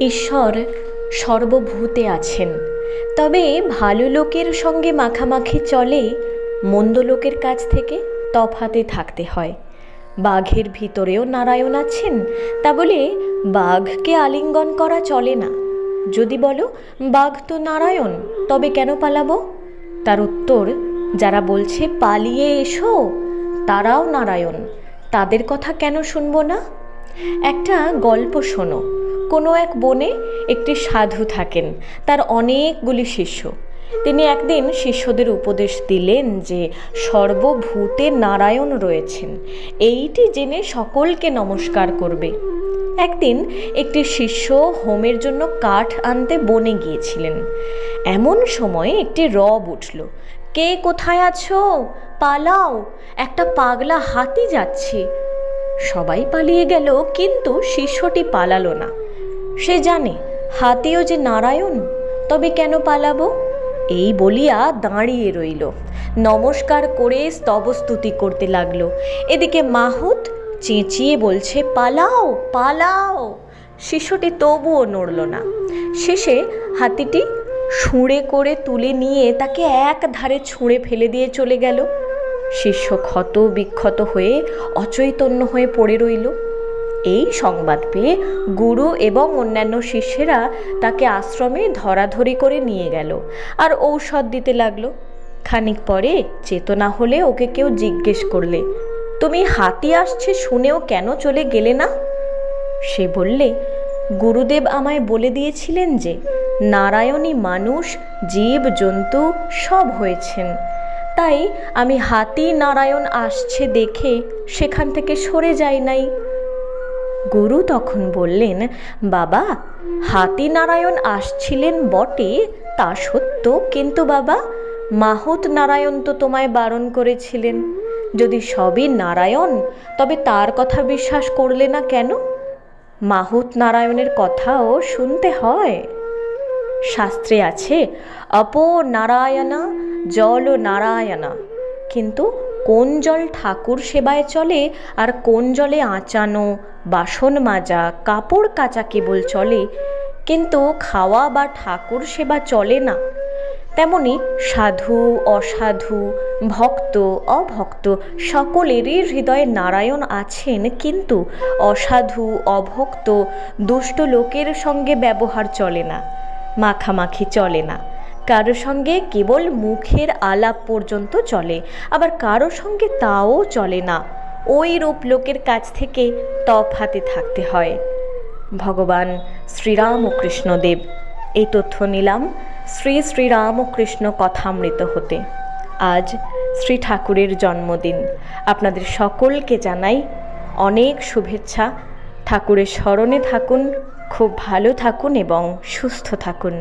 ঈশ্বর সর্বভূতে আছেন। তবে ভালো লোকের সঙ্গে মাখামাখি চলে, মন্দ লোকের কাছ থেকে তফাতে থাকতে হয়। বাঘের ভিতরেও নারায়ণ আছেন, তা বলে বাঘকে আলিঙ্গন করা চলে না। যদি বলো, বাঘ তো নারায়ণ, তবে কেন পালাবো? তার উত্তর, যারা বলছে, পালিয়ে এসো তারাও নারায়ণ। তাদের কথা কেন শুনব না? একটা গল্প শোনো। কোনো এক বনে একটি সাধু থাকেন, তার অনেকগুলি শিষ্য। তিনি একদিন শিষ্যদের উপদেশ দিলেন যে, সর্বভূতে নারায়ণ রয়েছেন, এইটি জেনে সকলকে নমস্কার করবে। একদিন একটি শিষ্য হোমের জন্য কাঠ আনতে বনে গিয়েছিলেন। এমন সময় একটি রব উঠল, কে কোথায় আছো? পালাও, একটা পাগলা হাতি যাচ্ছে। সবাই পালিয়ে গেল, কিন্তু শিষ্যটি পালালো না। সে জানে, হাতিও যে নারায়ণ, তবে কেন পালাবো? এই বলিয়া দাঁড়িয়ে রইল। নমস্কার করে স্তবস্তুতি করতে লাগল। এদিকে মাহুত চেঁচিয়ে বলছে, পালাও পালাও। শিষ্যটি তবুও নড়ল না। শেষে হাতিটি ছুঁড়ে করে তুলে নিয়ে তাকে এক ধারে ছুঁড়ে ফেলে দিয়ে চলে গেল। শিষ্য ক্ষত বিক্ষত হয়ে অচৈতন্য হয়ে পড়ে রইল। এই সংবাদ পেয়ে গুরু এবং অন্যান্য শিষ্যেরা তাকে আশ্রমে ধরাধরি করে নিয়ে গেল আর ঔষধ দিতে লাগল। খানিক পরে চেতনা হলে ওকে কেউ জিজ্ঞেস করলে, তুমি হাতি আসছে শুনেও কেন চলে গেলে না? সে বললে, গুরুদেব আমায় বলে দিয়েছিলেন যে, নারায়ণী মানুষ, জীব, জন্তু সব হয়েছেন। তাই আমি হাতি নারায়ণ আসছে দেখে সেখান থেকে সরে যাই নাই। গুরু তখন বললেন, বাবা, হাতি নারায়ণ আসছিলেন বটে, তা সত্য কিন্তু বাবা, মাহত নারায়ণ তো তোমায় বারণ করেছিলেন। যদি সবই নারায়ণ, তবে তার কথা বিশ্বাস করলে না কেন? মাহুত নারায়ণের কথাও শুনতে হয়। শাস্ত্রে আছে, অপ নারায়ণা, জল নারায়ণা। কিন্তু কোন জল ঠাকুর সেবায় চলে আর কোন জলে আঁচানো, বাসন মাজা, কাপড় কাচা কেবল চলে, কিন্তু খাওয়া বা ঠাকুর সেবা চলে না। তেমনি সাধু, অসাধু, ভক্ত, অভক্ত সকলেরই হৃদয়ে নারায়ণ আছেন, কিন্তু অসাধু, অভক্ত, দুষ্ট লোকের সঙ্গে ব্যবহার চলে না, মাখামাখি চলে না। কারও সঙ্গে কেবল মুখের আলাপ পর্যন্ত চলে, আবার কারও সঙ্গে তাও চলে না। ওই রূপ লোকের কাছ থেকে তফাতে থাকতে হয়। ভগবান শ্রীরাম ও কৃষ্ণদেব এই তথ্য নিলাম, শ্রী শ্রীরাম ও কৃষ্ণ কথামৃত হতে। আজ শ্রী ঠাকুরের জন্মদিন। আপনাদের সকলকে জানাই অনেক শুভেচ্ছা। ঠাকুরের স্মরণে থাকুন, খুব ভালো থাকুন এবং সুস্থ থাকুন।